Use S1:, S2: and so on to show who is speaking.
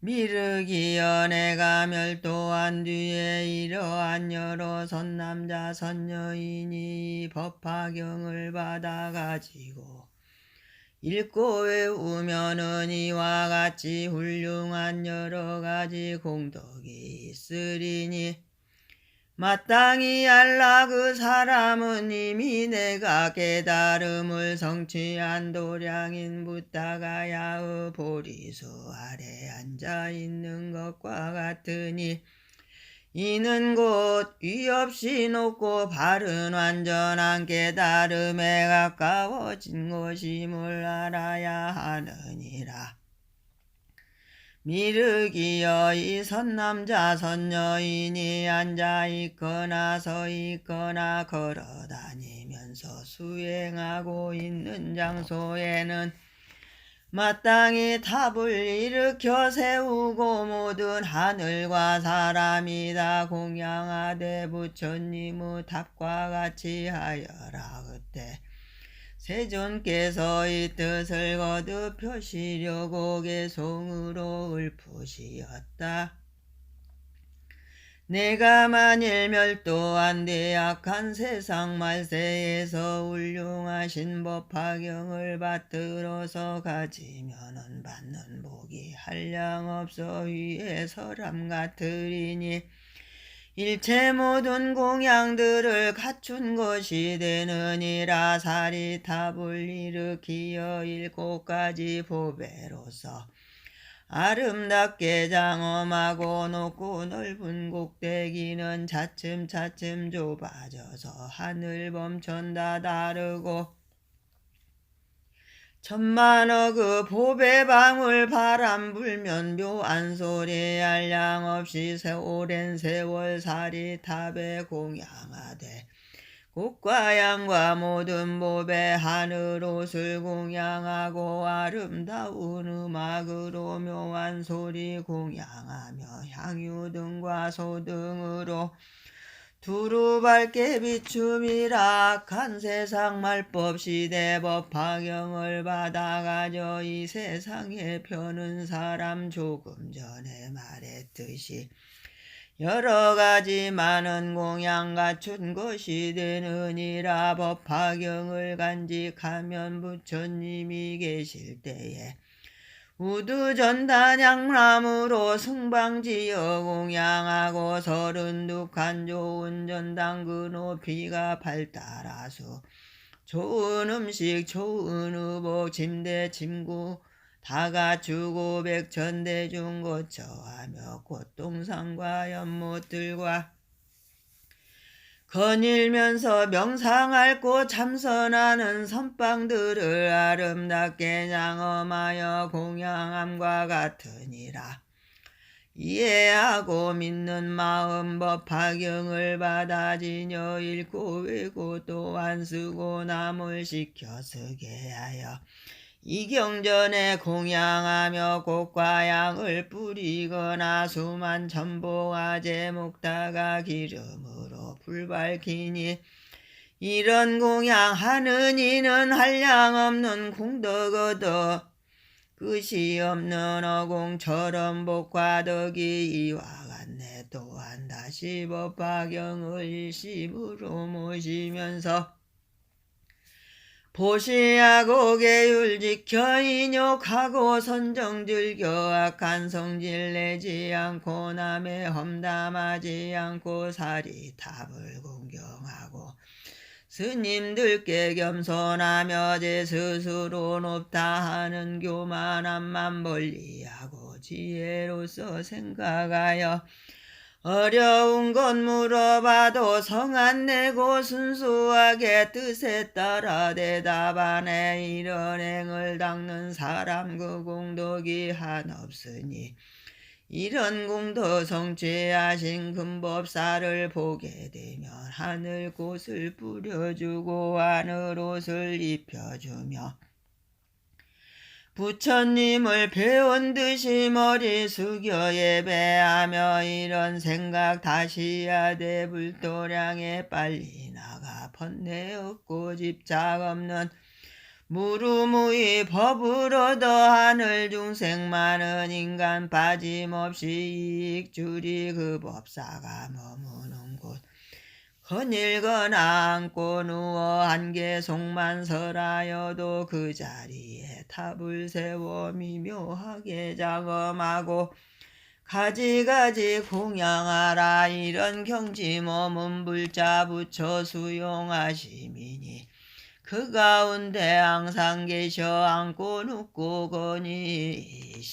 S1: 미르기여 내가 멸도한 뒤에 이러한 여러 선남자 선여인이 이 법화경을 받아가지고 읽고 외우면은 이와 같이 훌륭한 여러 가지 공덕이 있으리니 마땅히 알라 그 사람은 이미 내가 깨달음을 성취한 도량인 부다가 야의 보리수 아래 앉아 있는 것과 같으니 이는 곧 위없이 높고 바른 완전한 깨달음에 가까워진 것임을 알아야 하느니라. 미르기여 이 선남자 선여인이 앉아 있거나 서 있거나 걸어 다니면서 수행하고 있는 장소에는 마땅히 탑을 일으켜 세우고 모든 하늘과 사람이 다. 공양하되 부처님의 탑과 같이 하여라. 그때 세존께서 이 뜻을 거듭 표시려고 개송으로 읊으시었다. 내가 만일 멸도한 대악한 세상 말세에서 훌륭하신 법화경을 받들어서 가지면은 받는 복이 한량 없어 위에 서람 같으리니 일체 모든 공양들을 갖춘 것이 되느니라. 사리탑을 일으키어 일곱 가지 보배로서 아름답게 장엄하고 높고 넓은 꼭대기는 차츰차츰 좁아져서 하늘 범천 다 다르고 천만억 그 보배 방울 바람 불면 묘한 소리 알량 없이 세 오랜 세월 살이 탑에 공양하되 꽃과 양과 모든 보배 하늘 옷을 공양하고 아름다운 음악으로 묘한 소리 공양하며 향유 등과 소등으로 두루 밝게 비춤이라 악한 세상 말법 시대 법화경을 받아가져 이 세상에 펴는 사람 조금 전에 말했듯이 여러 가지 많은 공양 갖춘 것이 되느니라 법화경을 간직하면 부처님이 계실 때에 우두전단양람으로 승방지어 공양하고 서른두칸 좋은 전당 그 높이가 발달하수 좋은 음식 좋은 의복 침대 침구 다 갖추고 백천대중 거처하며 꽃동산과 연못들과 거닐면서 명상할 곳 참선하는 선방들을 아름답게 장엄하여 공양함과 같으니라. 이해하고 믿는 마음 법화경을 받아 지녀 읽고 외고 또한 쓰고 남을 시켜 쓰게 하여 이경전에 공양하며 꽃과 양을 뿌리거나 수만 전봉아제 묵다가 기름으로 불 밝히니 이런 공양하는 이는 한량없는 공덕어도 끝이 없는 어공처럼 복과 덕이 이와 같네. 또한 다시 법화경을 일심으로 모시면서 보시하고 계율 지켜 인욕하고 선정 즐겨 악한 성질 내지 않고 남의 험담하지 않고 사리 탑을 공경하고 스님들께 겸손하며 제 스스로 높다 하는 교만함만 멀리하고 지혜로서 생각하여 어려운 건 물어봐도 성안 내고 순수하게 뜻에 따라 대답하네. 이런 행을 닦는 사람 그 공덕이 한 없으니. 이런 공덕 성취하신 금법사를 보게 되면 하늘 꽃을 뿌려주고 하늘 옷을 입혀주며 부처님을 배운 듯이 머리 숙여 예배하며 이런 생각 다시 해야 돼 불도량에 빨리 나가 번뇌 없고 집착 없는 무루무이 법으로 더 하늘 중생 많은 인간 빠짐없이 익주리 그 법사가 머무는 곳 헌일거나 앉고 누워 한계속만 설하여도 그 자리에 탑을 세워 미묘하게 작업하고 가지가지 공양하라 이런 경지 몸은 불자 붙여 수용하시미니 그 가운데 항상 계셔 앉고 눕고 거니시네